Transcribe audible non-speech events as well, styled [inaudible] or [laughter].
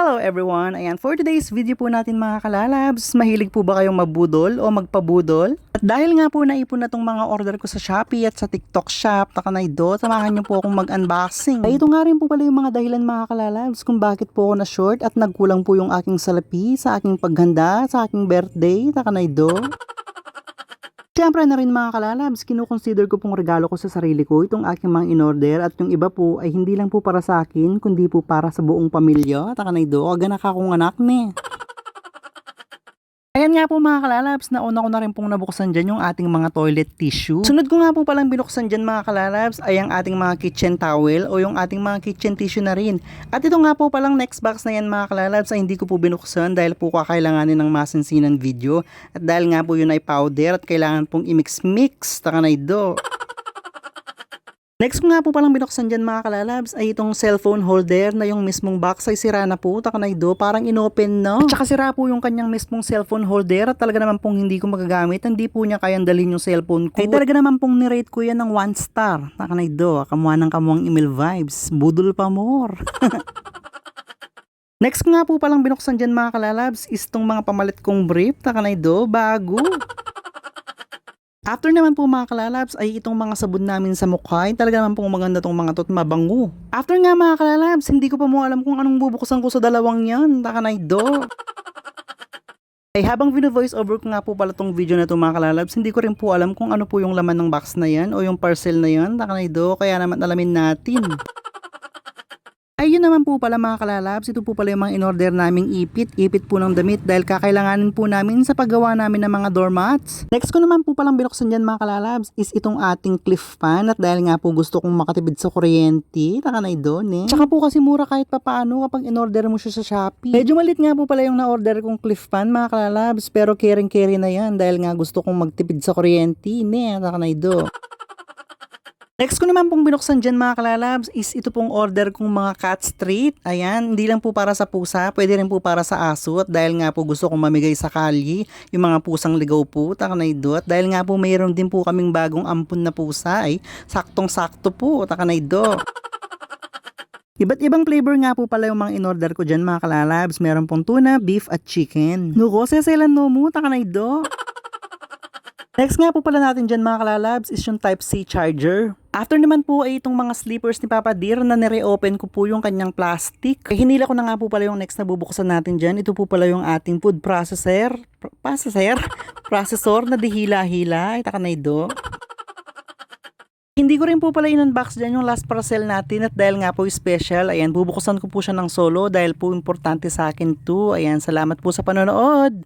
Hello everyone! Ayan, for today's video po natin mga kalalabs, mahilig po ba kayong mabudol o magpabudol? At dahil nga po naipon na tong mga order ko sa Shopee at sa TikTok shop, takanaydo, samahan niyo po akong mag-unboxing. Ito nga rin po pala yung mga dahilan mga kalalabs kung bakit po ako na short at nagkulang po yung aking salapi sa aking paghanda, sa aking birthday, takanaydo. Siyempre na rin mga kalalabs, kinukonsider ko pong regalo ko sa sarili ko itong aking mga in-order at yung iba po ay hindi lang po para sa akin, kundi po para sa buong pamilya. Taka na ido, aganak akong anak ni. Ayan nga po mga kalalabs, nauna ko na rin pong nabuksan dyan yung ating mga toilet tissue. Sunod ko nga po palang binuksan dyan mga kalalabs ay ang ating mga kitchen towel o yung ating mga kitchen tissue na rin. At ito nga po palang next box na yan mga kalalabs ay hindi ko po binuksan dahil po kakailanganin ng masinsinan video. At dahil nga po yun ay powder at kailangan pong i-mix-mix, taka na ito. Next ko nga po palang binuksan dyan mga kalalabs ay itong cellphone holder na yung mismong box. Ay sira na po, takanaydo, parang inopen no. At saka sira po yung kanyang mismong cellphone holder at talaga naman pong hindi ko magagamit, hindi po niya kayang dalhin yung cellphone ko. Ay talaga naman pong nirate ko yan ng 1 star, takanaydo, kamuha ng kamuang email vibes, budol pa more. [laughs] Next ko nga po palang binuksan dyan mga kalalabs is itong mga pamalit kong brief, takanaydo, bago. After naman po mga kalalabs ay itong mga sabon namin sa mukha ay talaga naman pong maganda tong mga to at mabango. After nga mga kalalabs, hindi ko pa mo alam kung anong bubuksan ko sa dalawang yan. Takanay do. Ay habang vino-voice over ko nga po pala tong video na to mga kalalabs, hindi ko rin po alam kung ano po yung laman ng box na yan o yung parcel na yan. Takanay do, kaya naman alamin natin. Ayun naman po pala mga kalalabs, ito po pala yung mga in-order naming ipit, ipit po ng damit dahil kakailanganin po namin sa paggawa namin ng mga doormats. Next ko naman po palang binuksan dyan mga kalalabs is itong ating cliff fan at dahil nga po gusto kong makatipid sa kuryente, taka na doon eh. Tsaka po kasi mura kahit papaano kapag in-order mo siya sa Shopee. Medyo malit nga po pala yung na-order kong cliff fan mga kalalabs pero caring carry na yan dahil nga gusto kong magtipid sa kuryente, ne, taka na doon. Next ko naman pong binuksan dyan mga kalalabs is ito pong order kong mga cat street. Ayan, hindi lang po para sa pusa, pwede rin po para sa aso. At dahil nga po gusto kong mamigay sa kalye, yung mga pusang ligaw po, takanay do. At dahil nga po mayroon din po kaming bagong ampun na pusa, ay saktong-sakto po, takanay do. [laughs] Iba't ibang flavor nga po pala yung mga in-order ko dyan mga kalalabs. Meron pong tuna, beef at chicken. Nuko, seselan no mo, takanay do. [laughs] Next nga po pala natin dyan mga kalalabs is yung Type-C charger. After naman po ay itong mga sleepers ni Papa Deer na nire-open ko po yung kanyang plastic. Ay hinila ko na nga po pala yung next na bubuksan natin dyan. Ito po pala yung ating food processor. Pr- processor? [laughs] processor na dihila-hila. Ay taka na ito. Hindi ko rin po pala in-unbox dyan yung last parcel natin at dahil nga po special, ayan, bubuksan ko po siya ng solo dahil po importante sa akin to. Ayan, salamat po sa panonood.